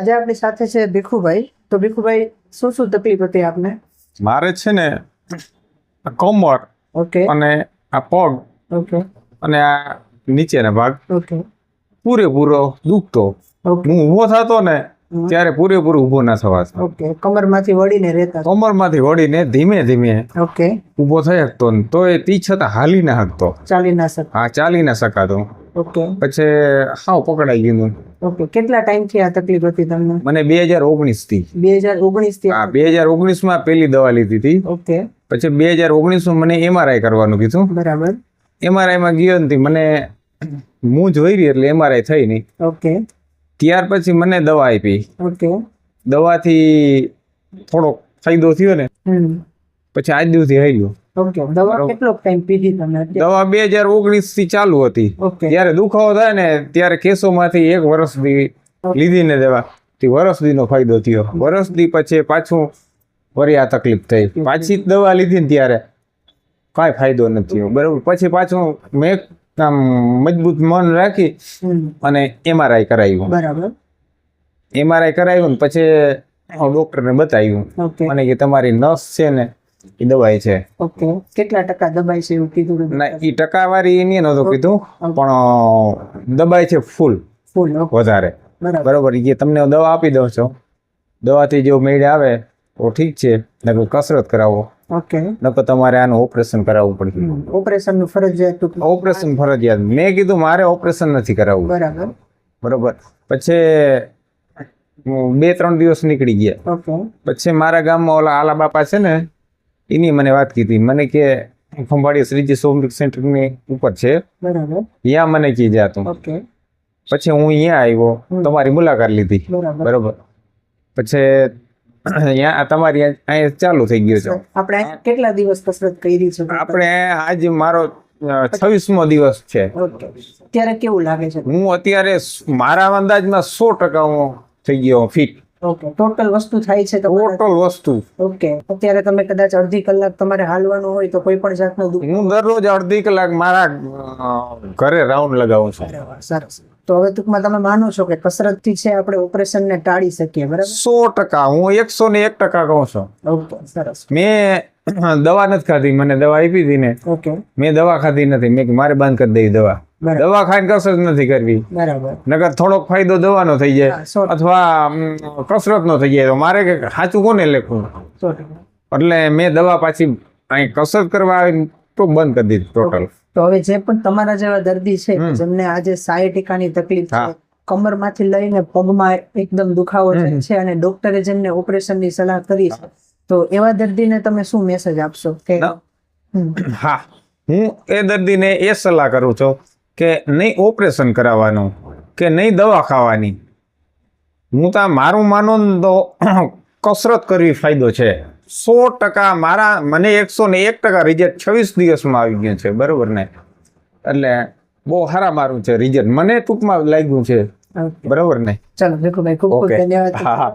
આજે આપની સાથે છે ભીખુભાઈ. તો ભીખુભાઈ શું શું તકલીફ હતી આપને? મારે છે ને આ કમર ઓકે. અને આ પગ ઓકે. અને આ નીચેના ભાગ ઓકે. પૂરેપૂરો દુખતો. હું ઊભો થતો ને ત્યારે પૂરેપૂરો ઊભો ના થવાતો ઓકે. કમરમાંથી વળીને રહેતા. કમરમાંથી વળીને ધીમે ધીમે ઓકે. ઊભો થઈ શકતો ને. તો એ તી છતાં હાલી ના શકતો. ચાલી ના શકતા હા ચાલી ના શકાતો. ઓકે. પછી હાવ પકડાઈ ગયું ઓકે કેટલા ટાઈમથી આ તકલીફ હતી તમને? મને બે હજાર ઓગણીસથી. બે હજાર ઓગણીસથી? હા બે હજાર ઓગણીસમાં પેલી દવા લીધી હતી. ઓકે. પછી બે હજાર ઓગણીસમાં મને એમઆરઆઈ કરવાનું કીધું. બરાબર. એમઆરઆઈ માં ગયો ને મને હું જોઈ રહી એટલે એમઆરઆઈ થઈ નહીં. ઓકે. ત્યાર પછી મને દવા આપી. ઓકે. દવાથી થોડોક ફાયદો થયો ને. પછી આજ દિવસથી હાલ્યો. ઓકે દવા કેટલો ટાઈમ પીધી તમે દવા બે હજાર ઓગણીસથી ચાલુ હતી. ત્યારે દુખાવો થાય ને ત્યારે કેસોમાંથી એક વર્ષથી લીધી ને દવા. તે વર્ષદીનો ફાયદો થયો. વર્ષ વર્ષદી પછી પાછું વળી આ તકલીફ થઈ. પાછી દવા લીધી ને ત્યારે. કાંઈ ફાયદો નથી થયો. બરાબર. પછી પાછું મેં આમ મજબૂત મન રાખી અને એમઆરઆઈ કરાવ્યું બરાબર. એમઆરઆઈ કરાવ્યું ને પછી ડોક્ટરને બતાવ્યું. અને કે તમારી નસ છે ને એ દવાઈ છે. ઓકે. કેટલા ટકા દબાઈ છે એવું કીધું ના એ ટકાવારી એની નહોતું કીધું પણ દબાઈ છે ફૂલ. ફૂલ વધારે. બરાબર. બરોબર એ તમે દવા આપી દઉં છો દવાથી જો મેળ આવે તો ઠીક છે નકર કસરત કરાવો. ઓકે. નકર તમારે આનું ઓપરેશન કરાવવું પડશે. ઓપરેશનનું ફરજિયાત ઓપરેશન ફરજિયાત. મેં કીધું મારે ઓપરેશન નથી કરાવવું. બરાબર. બરોબર. પછી બે ત્રણ દિવસ નીકળી ગયા. પછી મારા ગામમાં ઓલા આલા બાપા છે ને એની મને વાત કીધી. મને કે ખંભાળી શ્રીજી સોમનાથ સેન્ટરની ઉપર છે. બરાબર. ત્યાં મને કી જાતું ઓકે. પછી હું અહીંયા આવ્યો. તમારી મુલાકાત લીધી. બરાબર. પછી અહીંયા તમારી અહીંયા ચાલુ થઈ ગયું છે. આપણે કેટલા દિવસ કસરત કરી છે? આપણે આજ મારો છવ્વીસમો દિવસ છે. કેવું લાગે છે? હું અત્યારે મારા અંદાજમાં સો ટકા હું થઈ ગયો ફિટ. ઓકે ટોટલ વસ્તુ થાય છે તો ટોટલ વસ્તુ. ઓકે અત્યારે તમે કદાચ અડધી કલાક તમારે હાલવાનું હોય તો કોઈ પણ જાતનું હું દરરોજ અડધી કલાક મારા ઘરે રાઉન્ડ લગાવું છું. સરસ. તો હવે ટૂંકમાં તમે માનો છો કે કસરતથી છે આપણે ઓપરેશન ને ટાળી શકીએ બરાબર? સો ટકા હું એકસો ને એક ટકા કહું છું. ઓકે સરસ. મેં દવા નથી ખાધી મને દવા આપી હતી ને. ઓકે મેં દવા ખાધી નથી મેં મારે બંધ કરી દેવી દવા. દવા ખાઈને કસરત નથી કરવી. બરાબર. નકર થોડોક ફાયદો દવાનો થઈ જાય. અથવા કસરત નો થઈ જાય. તો મારે કે સાચું કોને લખવું? એટલે મેં દવા પાછી અહીં કસરત કરવા આવીને તો બંધ કરી દીધી ટોટલ. તો હવે જે પણ તમારા જેવા દર્દી છે જેમને આજે સાયટિકાની તકલીફ કમર છે કમરમાંથી લઈને પગમાં એકદમ દુખાવો છે અને ડોક્ટરે જેમને ઓપરેશનની સલાહ કરી છે તો એવા દર્દીને તમે શું મેસેજ આપશો? કે હા. હું એ દર્દીને એ સલાહ કરું છું. કે નહીં ઓપરેશન કરાવવાનું કે નહીં દવા ખાવાની. હું તો મારું માનો તો કસરત કરવી ફાયદો છે. સો ટકા મારા મને એકસો ને એક ટકા રિઝલ્ટ છવ્વીસ દિવસમાં આવી ગયું છે બરોબર ને? એટલે બહુ સારા મારું છે રિઝલ્ટ મને ટૂંકમાં લાગ્યું છે બરાબર ને? ચાલો ખૂબ ખૂબ ધન્યવાદ. હા હા.